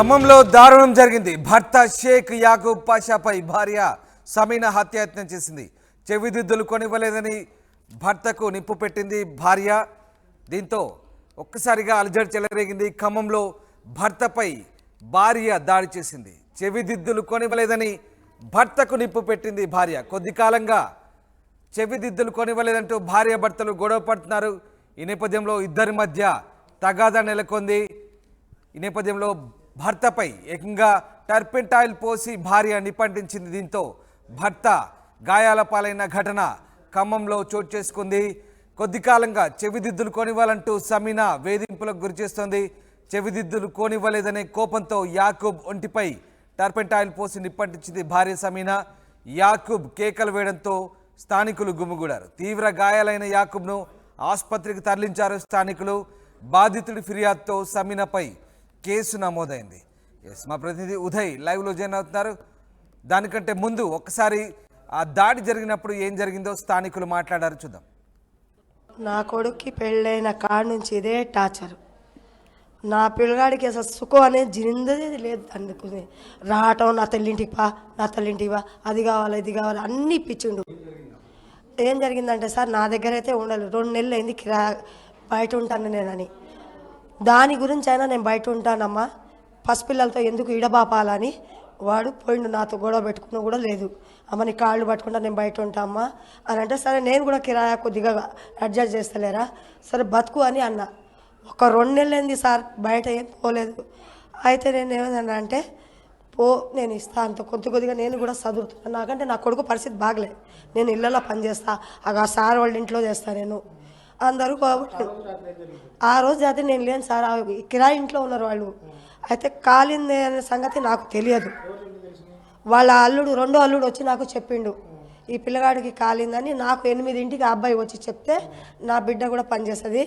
ఖమ్మంలో దారుణం జరిగింది. భర్త షేక్ యాకూబ్ పాషాపై భార్య సమీన హత్యాయత్నం చేసింది. చెవిదిద్దులు కొనివ్వలేదని భర్తకు నిప్పు పెట్టింది భార్య. దీంతో ఒక్కసారిగా అలజడి చెలరేగింది. ఖమ్మంలో భర్తపై భార్య దాడి చేసింది. చెవిదిద్దులు కొనివ్వలేదని భర్తకు నిప్పు పెట్టింది భార్య. కొద్ది కాలంగా చెవిదిద్దులు కొనివ్వలేదంటూ భార్య భర్తలు గొడవ పడుతున్నారు. ఈ నేపథ్యంలో ఇద్దరి మధ్య తగాదా నెలకొంది. ఈ నేపథ్యంలో భర్తపై ఏకంగా టర్పెంటాయిల్ పోసి భార్య నిప్పంటించింది దీంతో భర్త గాయాల పాలైన ఘటన ఖమ్మంలో చోటు చేసుకుంది. కొద్ది కాలంగా చెవిదిద్దులు కొనివ్వాలంటూ సమీనా వేధింపులకు గురిచేస్తోంది చెవిదిద్దులు కోనివ్వలేదనే కోపంతో యాకూబ్ ఒంటిపై టర్పెంటాయిల్ పోసి నిప్పంటించింది భార్య సమీనా. యాకూబ్ కేకలు వేయడంతో స్థానికులు గుమిగూడారు. తీవ్ర గాయాలైన యాకూబ్ను ఆసుపత్రికి తరలించారు స్థానికులు. బాధితుడి ఫిర్యాదుతో సమీనాపై కేసు నమోదైంది. ఎస్ మా ప్రతినిధి ఉదయ్ లైవ్లో జాయిన్ అవుతున్నారు. దానికంటే ముందు ఒకసారి ఆ దాడి జరిగినప్పుడు ఏం జరిగిందో స్థానికులు మాట్లాడారు చూద్దాం. నా కొడుక్కి పెళ్ళైన కాడ నుంచి ఇదే టార్చర్. నా పిల్లగాడికి అసలు సుఖం అనేది జిందది లేదు అందుకుని రావటం నా తల్లింటికి పా నా తల్లింటికి పా అది కావాలి ఇది కావాలి అన్నీ ఇప్పించిండు ఏం జరిగిందంటే సార్ నా దగ్గర అయితే ఉండాలి రెండు నెలలు అయింది కిరా బయట ఉంటాను నేనని. దాని గురించి అయినా నేను బయట ఉంటానమ్మా. పసిపిల్లలతో ఎందుకు ఇడబాపాలని వాడు పోయిండు నాతో గొడవ పెట్టుకున్న కూడా లేదు. అమ్మ నీ కాళ్ళు పట్టుకుంటా నేను బయట ఉంటా అమ్మా అని అంటే సరే నేను కూడా కిరాయా కొద్దిగా అడ్జస్ట్ చేస్తలేరా? సరే బతుకు అని అన్న. ఒక రెండు నెలలైంది సార్ బయట ఏం పోలేదు. అయితే నేను ఏమన్నా అంటే పో నేను ఇస్తా అంత కొద్ది కొద్దిగా నేను కూడా చదువుతున్నాను నాకంటే నా కొడుకు పరిస్థితి బాగలేదు నేను ఇళ్ళలో పనిచేస్తా ఆ సార్ వాళ్ళ ఇంట్లో చేస్తా నేను. అందరూ కాబట్టి ఆ రోజు అయితే నేను లేను సార్. కిరాయి ఇంట్లో ఉన్నారు వాళ్ళు. అయితే కాలింది అనే సంగతి నాకు తెలియదు. వాళ్ళ అల్లుడు రెండో అల్లుడు వచ్చి నాకు చెప్పిండు. ఈ పిల్లగాడికి కాలిందని నాకు ఎనిమిదింటికి ఆ అబ్బాయి వచ్చి చెప్తే నా బిడ్డ కూడా పనిచేస్తుంది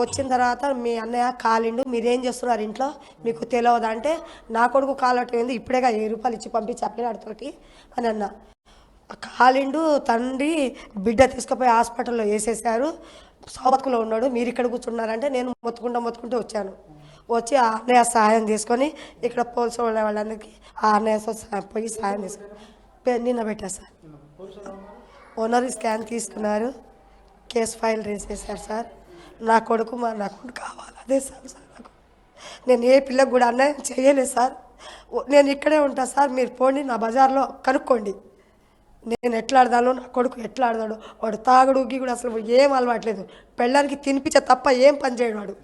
వచ్చిన తర్వాత మీ అన్నయ్య కాలిండు మీరేం చేస్తున్నారు ఇంట్లో? మీకు తెలియదు అంటే నా కొడుకు కాలటం ఇప్పుడేగా వెయ్యి రూపాయలు ఇచ్చి పంపించి అప్పినాడితోటి అని అన్నా. కాలిండు తండ్రి బిడ్డ తీసుకుపోయి హాస్పిటల్లో వేసేసారు సౌబత్కులో ఉన్నాడు. మీరు ఇక్కడ కూర్చున్నారంటే నేను మొత్తుకుంటా మొత్తుకుంటూ వచ్చాను. వచ్చి ఆ అన్నయ్య సహాయం తీసుకొని ఇక్కడ పోలీసు వాళ్ళ వాళ్ళందరికీ ఆ అన్నయ్య పోయి సహాయం తీసుకొని నిన్న పెట్టా సార్. ఓనర్ స్కాన్ తీసుకున్నారు. కేసు ఫైల్ చేశారు సార్. నా కొడుకు మా నా కొడుకు కావాలి. అదే సార్ సార్ నాకు. నేను ఏ పిల్లకు కూడా అన్యాయం చేయలేదు సార్. నేను ఇక్కడే ఉంటా సార్. మీరు పోండి నా బజార్లో కనుక్కోండి. నేను ఎట్లా ఆడదాను నా కొడుకు ఎట్లా ఆడదాడు వాడు తాగుడు కూడా అసలు ఏం అలవాట్లేదు. పెళ్ళానికి తినిపించే తప్ప ఏం పని చేయడు వాడు.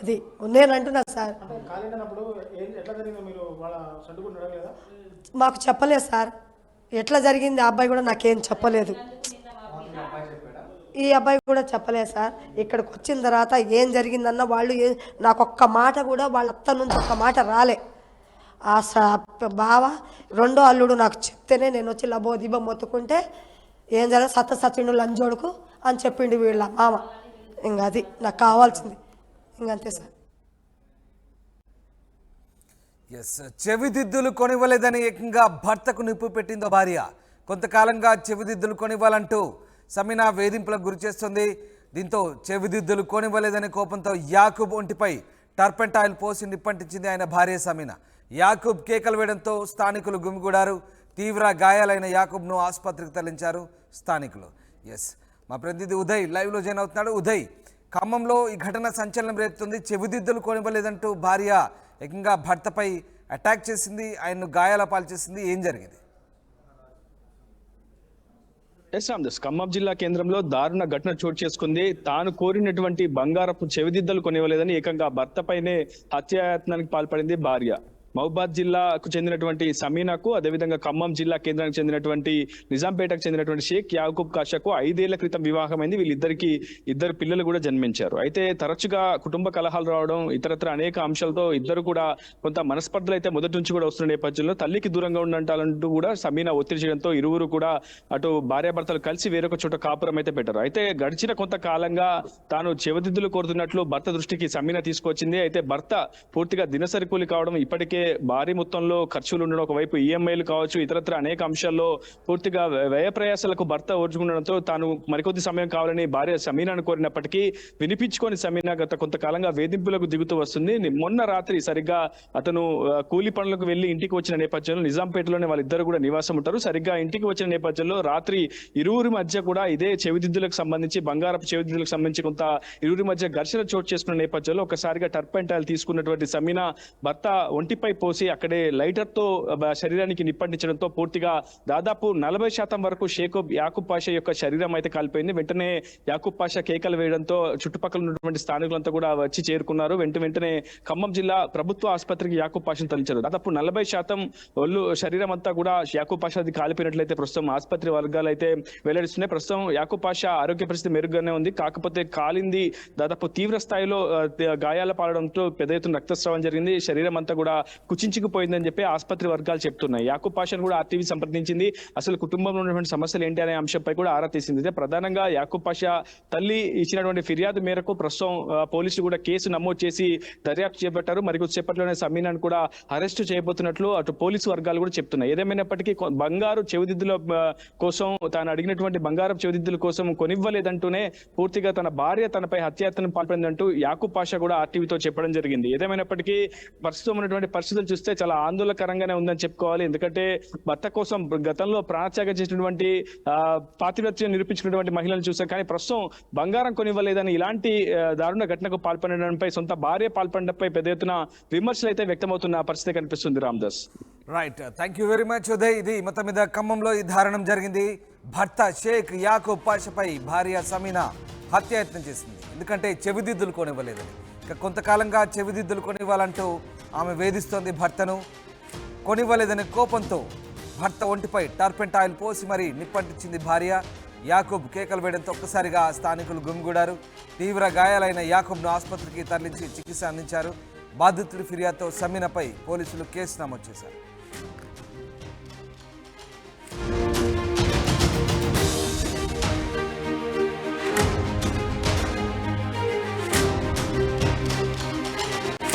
అది నేను అంటున్నా సార్. మాకు చెప్పలేదు సార్. ఎట్లా జరిగింది? ఆ అబ్బాయి కూడా నాకేం చెప్పలేదు. ఈ అబ్బాయి కూడా చెప్పలేదు సార్. ఇక్కడికి వచ్చిన తర్వాత ఏం జరిగిందన్న వాళ్ళు ఏ నాకు ఒక్క మాట కూడా వాళ్ళ అత్త నుంచి ఒక్క మాట రాలే. ఆ బావ రెండో అల్లుడు నాకు చెప్తేనే నేను వచ్చి లబో దిబో మొత్తుకుంటే ఏం జరగదు సత్త సత్యుడు లంజోడుకు అని చెప్పిండు వీళ్ళ మామ. ఇంకా అది నాకు కావాల్సింది. ఇంకంతే సార్. ఎస్ చెవిదిద్దులు కొనివ్వలేదని ఏకంగా భర్తకు నిప్పు పెట్టిందో భార్య. కొంతకాలంగా చెవిదిద్దులు కొనివ్వాలంటూ సమీనా వేధింపులకు గురి చేస్తుంది. దీంతో చెవిదిద్దులు కొనివ్వలేదనే కోపంతో యాకూబ్ ఒంటిపై టర్పెంటాయిల్ పోసి నిప్పంటించింది ఆయన భార్య సమీనా. యాకూబ్ కేకలు వేయడంతో స్థానికులు గుమిగూడారు. తీవ్ర గాయాలైన యాకూబ్ను ఆసుపత్రికి తరలించారు స్థానికులు. ఎస్ మా ప్రతినిధి ఉదయ్ లైవ్లో జాయిన్ అవుతున్నాడు. ఉదయ్ ఖమ్మంలో ఈ ఘటన సంచలనం రేపుతుంది. చెవిదిద్దులు కొనివ్వలేదంటూ భార్య ఏకంగా భర్తపై అటాక్ చేసింది. ఆయన్ను గాయాల పాల్చేసింది ఏం జరిగింది? ఎస్ రామ్దాస్ ఖమ్మం జిల్లా కేంద్రంలో దారుణ ఘటన చోటు చేసుకుంది. తాను కోరినటువంటి బంగారపు చెవిదిద్దలు కొనివ్వలేదని ఏకంగా భర్తపైనే హత్యాయత్నానికి పాల్పడింది భార్య. మహబాద్ జిల్లాకు చెందినటువంటి సమీనాకు అదేవిధంగా ఖమ్మం జిల్లా కేంద్రానికి చెందినటువంటి నిజాంపేటకు చెందినటువంటి షేక్ యాకూబ్ కాషాకు ఐదేళ్ళ క్రితం వివాహమైంది. వీళ్ళిద్దరికి ఇద్దరు పిల్లలు కూడా జన్మించారు. అయితే తరచుగా కుటుంబ కలహాలు రావడం ఇతరత్ర అనేక అంశాలతో ఇద్దరు కూడా కొంత మనస్పర్ధలు అయితే మొదటి నుంచి కూడా వస్తున్న నేపథ్యంలో తల్లికి దూరంగా ఉండాలంటూ కూడా సమీనా ఒత్తిడి చేయడంతో ఇరువురు కూడా అటు భార్యాభర్తలు కలిసి వేరొక చోట కాపురం అయితే పెట్టారు. అయితే గడిచిన కొంత కాలంగా తాను చెవదిద్దులు కోరుతున్నట్లు భర్త దృష్టికి సమీన తీసుకొచ్చింది. అయితే భర్త పూర్తిగా దినసరి కూలి కావడం ఇప్పటికే భారీ మొత్తంలో ఖర్చులు ఉండడం ఒకవైపు ఈఎంఐలు కావచ్చు ఇతరత్ర అనేక అంశాల్లో పూర్తిగా వ్యయ ప్రయాసాలకు భర్త ఓర్చుకుండడంతో తాను మరికొద్ది సమయం కావాలని భార్య సమీనాను కోరినప్పటికీ వినిపించుకొని సమీనా గత కొంతకాలంగా వేధింపులకు దిగుతూ వస్తుంది. మొన్న రాత్రి సరిగ్గా అతను కూలి పనులకు వెళ్ళి ఇంటికి వచ్చిన నేపథ్యంలో నిజాంపేటలోనే వాళ్ళిద్దరు కూడా నివాసం ఉంటారు. సరిగ్గా ఇంటికి వచ్చిన నేపథ్యంలో రాత్రి ఇరువురి మధ్య కూడా ఇదే చెవిదిద్దులకు సంబంధించి బంగారపు చెవిదిద్దులకు సంబంధించి కొంత ఇరువురి మధ్య ఘర్షణ చోటు చేసుకున్న నేపథ్యంలో ఒకసారిగా టర్పెంటాయిల్ తీసుకున్నటువంటి సమీనా భర్త ఒంటిపై పోసి అక్కడే లైటర్తో శరీరానికి నిప్పంటించడంతో పూర్తిగా దాదాపు నలభై శాతం వరకు షేకోబ్ యాకూబ్ పాషా యొక్క శరీరం అయితే కాలిపోయింది. వెంటనే యాకూబ్ పాషా కేకలు వేయడంతో చుట్టుపక్కల ఉన్నటువంటి స్థానికులంతా కూడా వచ్చి చేరుకున్నారు. వెంట వెంటనే ఖమ్మం జిల్లా ప్రభుత్వ ఆసుపత్రికి యాకూబ్ పాషను తరలించారు. దాదాపు నలభై శాతం ఒళ్ళు శరీరం అంతా కూడా యాకూబ్ పాషాది కాలిపోయినట్లయితే ప్రస్తుతం ఆసుపత్రి వర్గాలు అయితే వెల్లడిస్తున్నాయి. ప్రస్తుతం యాకూబ్ పాషా ఆరోగ్య పరిస్థితి మెరుగ్గానే ఉంది. కాకపోతే కాలింది దాదాపు తీవ్ర స్థాయిలో గాయాల పాలడంతో పెద్ద ఎత్తున రక్తస్రావం జరిగింది. శరీరం అంతా కూడా కుచించుకుపోయిందని చెప్పి ఆసుపత్రి వర్గాలు చెప్తున్నాయి. యాకూబ్ పాషాను కూడా ఆర్టీవీ సంప్రదించింది. అసలు కుటుంబంలో ఉన్నటువంటి సమస్యలు ఏంటి అనే అంశంపై కూడా ఆరా తీసింది. అయితే ప్రధానంగా యాకూబ్ పాషా తల్లి ఇచ్చినటువంటి ఫిర్యాదు మేరకు ప్రస్తుతం పోలీసులు కూడా కేసు నమోదు చేసి దర్యాప్తు చేపట్టారు. మరి కొద్దిసేపట్లోనే సమీనాను కూడా అరెస్టు చేయబోతున్నట్లు అటు పోలీసు వర్గాలు కూడా చెప్తున్నాయి. ఏదేమైనప్పటికీ బంగారు చెవిదిద్దుల కోసం తాను అడిగినటువంటి బంగారం చెవిదిద్దుల కోసం కొనివ్వలేదంటూనే పూర్తిగా తన భార్య తనపై హత్యాయత్నం పాల్పడిందంటూ యాకూబ్ పాషా కూడా ఆర్టీవీతో చెప్పడం జరిగింది. ఏదేమైనప్పటికీ ప్రస్తుతం ఉన్నటువంటి పరిస్థితులు చూస్తే చాలా ఆందోళనకరంగానే ఉందని చెప్పుకోవాలి. ఎందుకంటే భర్త కోసం గతంలో ప్రాణత్యాగం చేసినటువంటి ఆ, పాతివ్రత్యం నిరూపించుకున్నటువంటి మహిళలను చూసాం. కానీ ప్రస్తుతం బంగారం కొనివ్వలేదని ఇలాంటి దారుణ ఘటనకు పాల్పడడంపై సొంత భార్య పాల్పడడంపై పెద్ద ఎత్తున విమర్శలు అయితే వ్యక్తమవుతున్న పరిస్థితి కనిపిస్తుంది Ramdas. Right thank you very much Uday ఇది మొత్తం మీద ఖమ్మంలో ఈ దారుణం జరిగింది. భర్త షేక్ యాకూబ్ పాషపై భార్య సమీనా హత్యాయత్నం చేసింది. ఎందుకంటే చెవిదిద్దులు కొనివ్వలేదని. ఇక కొంతకాలంగా చెవిదిద్దులు కొనివ్వాలంటూ ఆమె వేధిస్తోంది భర్తను. కొనివ్వలేదనే కోపంతో భర్త ఒంటిపై టర్పెంట్ ఆయిల్ పోసి మరీ నిప్పంటించింది భార్య. యాకూబ్ కేకలు వేయడంతో ఒక్కసారిగా స్థానికులు గుమిగూడారు. తీవ్ర గాయాలైన యాకూబ్ను ఆసుపత్రికి తరలించి చికిత్స అందించారు. బాధితుడి ఫిర్యాదుతో సమ్మినపై పోలీసులు కేసు నమోదు చేశారు.